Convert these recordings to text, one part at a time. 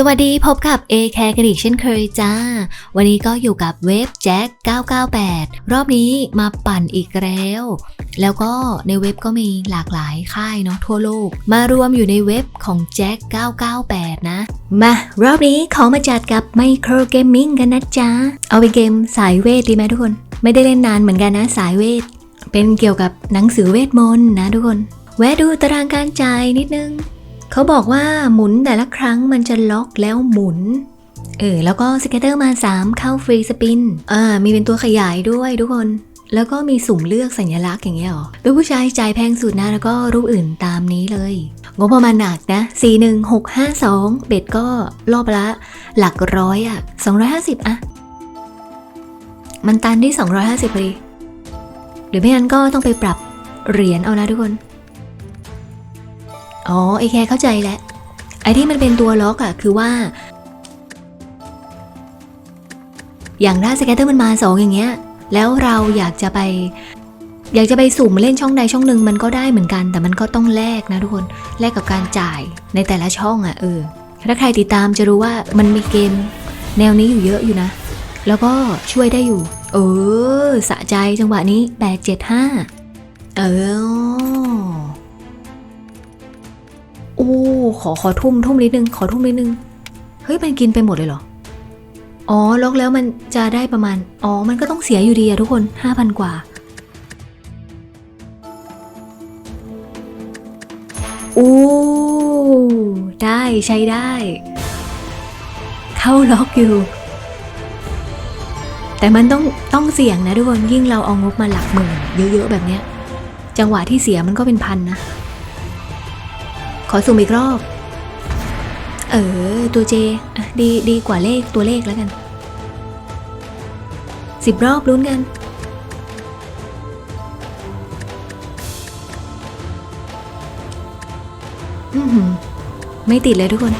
สวัสดีพบกับ A c a r e กันอีกเช่นเคยจ้า วันนี้ก็อยู่กับเว็บแจ็ค998 รอบนี้มาปั่นอีกแล้ว แล้วก็ในเว็บก็มีหลากหลายค่ายเนาะทั่วโลก มารวมอยู่ในเว็บของแจ็ค998 นะ มารอบนี้ขอมาจัดกับ Micro Gaming กันนะจ๊ะเอาเป็นเกมสายเวทดีไหมทุกคน ไม่ได้เล่นนานเหมือนกันนะสายเวท เป็นเกี่ยวกับหนังสือเวทมนต์นะทุกคน แวะดูตารางการจ่ายนิดนึง เขาบอกว่าหมุนแต่ละครั้งมันจะล็อกแล้วหมุน เออ แล้วก็สเกตเตอร์มา 3 เข้าฟรีสปิน อ่า มีเป็นตัวขยายด้วยทุกคน แล้วก็มีสุ่มเลือกสัญลักษณ์อย่างเงี้ยหรอเป็นผู้ชายจ่ายแพงสุดนะ แล้วก็รูปอื่นตามนี้เลย งบประมาณหนักนะ 41652 เบ็ดก็รอบละ หลักร้อยอะ250อะมันตันที่ 250พอดีหรือไม่งั้นก็ต้องไปปรับเหรียญเอานะทุกคน อ๋อไอแคเข้าใจแล้วไอที่มันเป็นตัวล็อกอะคือว่า อย่างถ้าสเกตเตอร์มันมาสองอย่างเงี้ย แล้วเราอยากจะไป อยากจะไปสุ่มเล่นช่องใดช่องหนึ่งมันก็ได้เหมือนกัน แต่มันก็ต้องแลกนะทุกคนแลกกับการจ่ายในแต่ละช่องอะเออถ้าใครติดตามจะรู้ว่ามันมีเกมแนวนี้อยู่เยอะอยู่นะ แล้วก็ช่วยได้อยู่ เออ สะใจจังหวะนี้แปดเจ็ดห้าเออ ขอขอทุ่มทุ่มนิดนึง ขอทุ่มนิดนึง เฮ้ย มันกินไปหมดเลยเหรอ อ๋อล็อกแล้วมันจะได้ประมาณ อ๋อ มันก็ต้องเสียอยู่ดีอะทุกคน5,000กว่า โอ้ได้ใช้ได้ เข้าล็อกอยู่ แต่มันต้องต้องเสี่ยงนะทุกคนยิ่งเราเอางบมาหลักหมื่นเยอะๆแบบเนี้ย จังหวะที่เสียมันก็เป็นพันนะ ขอสุ่มอีกรอบ เออ ตัวเจดีดีกว่าเลขตัวเลขแล้วกันสิบรอบลุ้นกัน อือหือไม่ติดเลยทุกคน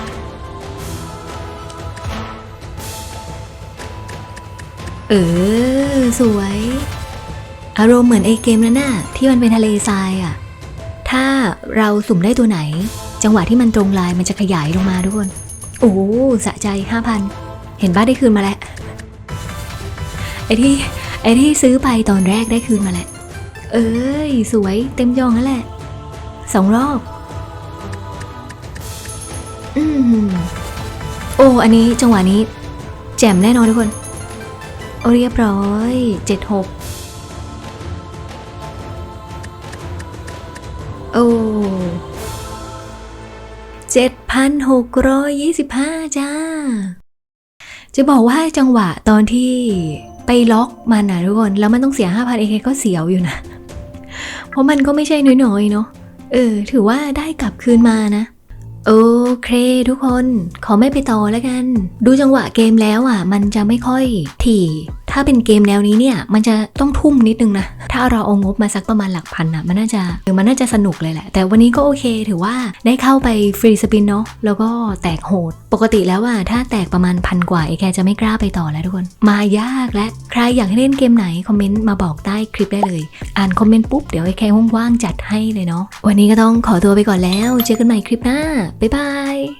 เออ สวย อารมณ์เหมือนไอเกมนั้นน่ะ ที่มันเป็นทะเลทรายอะ เราสุ่มได้ตัวไหน จังหวะที่มันตรงลายมันจะขยายลงมาทุกคน โอ้สะใจห้าพันเห็นบ้าได้คืนมาแล้ว ไอที่ไอที่ซื้อไปตอนแรกได้คืนมาแล้ว เอ้ย สวยเต็มยองนั่นแหละสองรอบ อืมโอ้ อันนี้จังหวะนี้ แจ่มแน่นอนทุกคนโอ้เรียบร้อยเจ็ดหก โอ้เจ็ดพันหกร้อยยี่สิบห้าจ้า จะบอกว่าจังหวะตอนที่ไปล็อกมันนะทุกคน แล้วมันต้องเสียห้าพันเอเคก็เสียวอยู่นะ เพราะมันก็ไม่ใช่น้อยๆเนาะ เออ ถือว่าได้กลับคืนมานะ โอเคทุกคน ขอไม่ไปต่อแล้วกัน ดูจังหวะเกมแล้วอะ มันจะไม่ค่อยถี่ ถ้าเป็นเกมแนวนี้เนี่ย มันจะต้องทุ่มนิดนึงนะ ถ้าเราเอางบมาสักประมาณหลักพันอะมันน่าจะเออมันน่าจะสนุกเลยแหละ แต่วันนี้ก็โอเค ถือว่าได้เข้าไปฟรีสปินเนาะ แล้วก็แตกโหด ปกติแล้วอะถ้าแตกประมาณพันกว่าไอแคจะไม่กล้าไปต่อแล้วทุกคน มายากและ ใครอยากให้เล่นเกมไหนคอมเมนต์มาบอกใต้คลิปได้เลย อ่านคอมเมนต์ปุ๊บเดี๋ยวไอแคว่างๆจัดให้เลยเนาะ วันนี้ก็ต้องขอตัวไปก่อนแล้ว เจอกันใหม่คลิปหน้า บ๊ายบาย